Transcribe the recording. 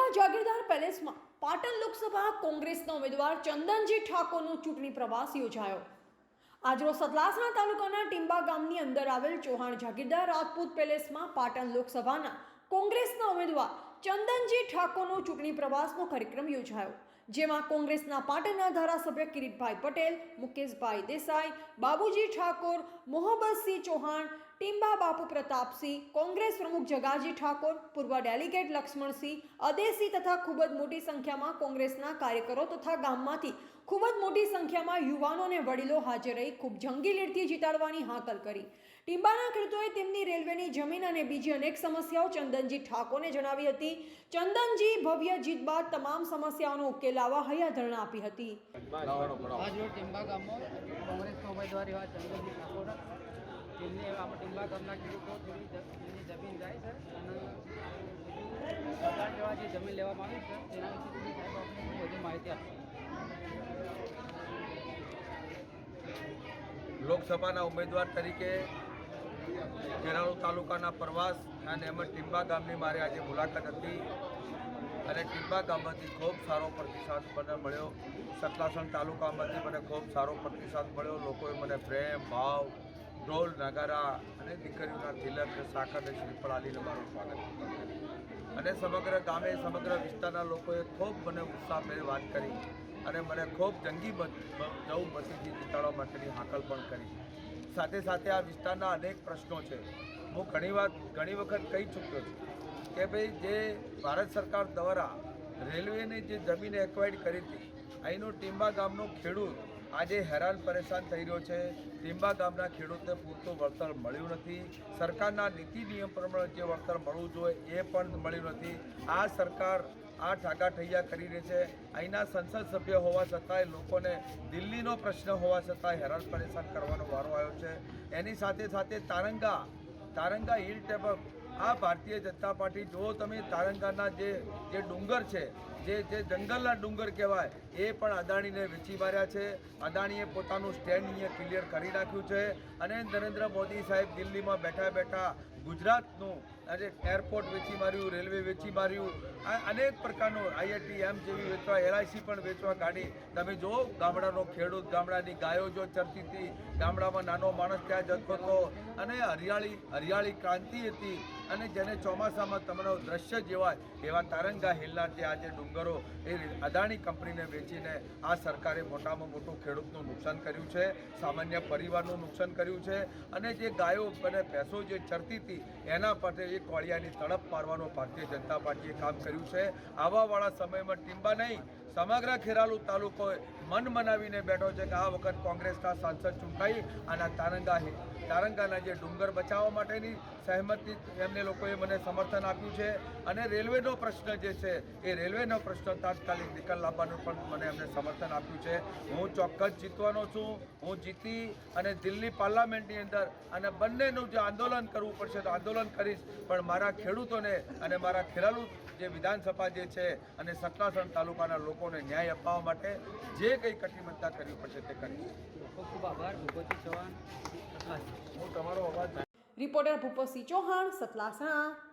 ટીમ્બા જાગીરદાર પેલેસમાં પાટણ લોકસભા કોંગ્રેસના ઉમેદવાર ચંદનજી ઠાકોરનો ચૂંટણી પ્રવાસ યોજાયો. આજરોજ સતલાસણા તાલુકાના ટીમ્બા ગામની અંદર આવેલ ચૌહાણ જાગીરદાર રાજપૂત પેલેસમાં પાટણ લોકસભાના કોંગ્રેસના ઉમેદવાર ચંદનજી ઠાકોરનો ચૂંટણી પ્રવાસનો કાર્યક્રમ યોજાયો, જેમાં કોંગ્રેસના પાટણના ધારાસભ્ય કિરીટભાઈ પટેલ, મુકેશભાઈ દેસાઈ, બાબુજી ઠાકોર મોહબ્બતસિંહ ચૌહાણ ટીમ્બા બાપુ પ્રતાપસિંહ કોંગ્રેસ પ્રમુખ જગાજી ઠાકોર પૂર્વ ડેલિગેટ લક્ષ્મણસિંહ અદેસી તથા ખૂબ જ મોટી સંખ્યામાં કોંગ્રેસના કાર્યકરો તથા ગામમાંથી ખૂબ જ મોટી સંખ્યામાં યુવાનો અને વડીલો હાજર રહી ખૂબ જંગી લીડથી જીતાડવાની હાકલ કરી. ટીમ્બાના ખેડૂતોએ તેમની રેલવેની જમીન અને બીજી અનેક સમસ્યાઓ ચંદનજી ઠાકોરને જણાવી હતી. ચંદનજી ભવ્ય જીત બાદ તમામ સમસ્યાઓનો ઉકેલ લાવવા હૈયાધરણા આપી હતી. ટીમ્બા ગામમાં કોંગ્રેસના ઉમેદવાર તેમની આપણે ટીમ્બા ગામના ખેડૂતો તેમની જ- જમીન જાય છે સરકાર દ્વારા જે જમીન લેવામાં આવી છે, તેના વિશે સાહેબ આપણે વધુ માહિતી આપશે. લોકસભાના ઉમેદવાર તરીકે ખેરાળુ તાલુકાના પ્રવાસ અને એમાં ટીંબા ગામની મારે આજે મુલાકાત હતી અને ટીંબા ગામમાંથી ખૂબ સારો પ્રતિસાદ મને મળ્યો. સતલાસણ તાલુકામાંથી મને ખૂબ સારો પ્રતિસાદ મળ્યો. લોકોએ મને પ્રેમ, ભાવ ઢોલ નગારા અને દીકરીઓના તિલક સાકર શ્રીફળ આલીને મારું સ્વાગત. અને સમગ્ર ગામે, સમગ્ર વિસ્તારના લોકોએ ખૂબ મને ઉત્સાહભેર વાત કરી અને મને ખૂબ જંગી મત બસીથી જીતાડવા માટેની હાકલ પણ કરી. સાથે સાથે આ વિસ્તારના અનેક પ્રશ્નો છે. હું ઘણી વાત ઘણી વખત કહી ચૂક્યો છું કે ભાઈ, જે ભારત સરકાર દ્વારા રેલવેની જે જમીન એક્વાયર્ડ કરી હતી, અહીંનો ટીંબા ગામનો ખેડૂત આજે હેરાન પરેશાન થઈ રહ્યો છે. લીંબા ગામના ખેડૂતને પૂરતું વળતર મળ્યું નથી. સરકારના નીતિ નિયમ પ્રમાણે જે વળતર મળવું જોઈએ એ પણ મળ્યું નથી. આ સરકાર આ ઠાકાઠૈયા કરી રહી છે. અહીંના સંસદ સભ્ય હોવા છતાંય લોકોને દિલ્હીનો પ્રશ્ન હોવા છતાંય હેરાન પરેશાન કરવાનો વારો આવ્યો છે. એની સાથે સાથે તારંગા તારંગા હિલ ટેબલ આ ભારતીય જનતા પાર્ટી, જો તમે તારંગાના જે જે ડુંગર છે, જે જે જંગલના ડુંગર કહેવાય, એ પણ અદાણીને વેચી માર્યા છે. અદાણીએ પોતાનું સ્ટેન્ડ અહીંયા ક્લિયર કરી નાખ્યું છે. અને નરેન્દ્ર મોદી સાહેબ દિલ્હીમાં બેઠા બેઠા ગુજરાતનું આજે એરપોર્ટ વેચી માર્યું, રેલવે વેચી માર્યું. આ અનેક પ્રકારનું આઈઆઈટી એમ જેવી વેચવા એલઆઈસી પણ વેચવા કાઢી. તમે જો ગામડાનો ખેડૂત, ગામડાની ગાયો જો ચરતી હતી, ગામડામાં નાનો માણસ ત્યાં જતો હતો. અને હરિયાળી હરિયાળી ક્રાંતિ હતી. અને જેને ચોમાસામાં તમને દ્રશ્ય જેવા, એવા તારંગા હિલના જે આજે ડુંગરો એ અદાણી કંપનીને વેચીને આ સરકારે મોટામાં મોટું ખેડૂતનું નુકસાન કર્યું છે, સામાન્ય પરિવારનું નુકસાન કર્યું છે. અને જે ગાયો અને ભેંસો જે ચરતી હતી, એના માટે એ કોળિયાની તડપ પાડવાનો ભારતીય જનતા પાર્ટીએ કામ કર્યું છે. આવાવાળા સમયમાં ટીંબા નહીં, સમગ્ર ખેરાલુ તાલુકો મન મનાવીને બેઠો છે કે આ વખત કોંગ્રેસના સાંસદ ચૂંટાઈ અને તારંગા તારંગાના જે ડુંગર બચાવવા માટેની સહેમતી એમને લોકોએ મને સમર્થન આપ્યું છે. અને રેલવેનો પ્રશ્ન જે છે, એ રેલવેનો પ્રશ્ન તાત્કાલિક નિકાલ લાવવાનું પણ મને એમને સમર્થન આપ્યું છે. હું ચોક્કસ જીતવાનો છું. હું જીતી અને દિલ્હી પાર્લામેન્ટની અંદર અને બંનેનું જે આંદોલન કરવું પડશે તો આંદોલન કરીશ. પણ મારા ખેડૂતોને અને મારા ખેરાલુ જે વિધાનસભા જે છે અને સતલાસણ તાલુકાના લોકોને ન્યાય અપાવવા માટે જે કંઈ કટિબદ્ધતા કરવી પડશે તે કરીશ. ખૂબ ખૂબ આભાર ભૂપતિ ચૌહાણ. હું તમારો અવાજ રિપોર્ટર ભૂપતસિંહ ચૌહાણ સતલાસણા.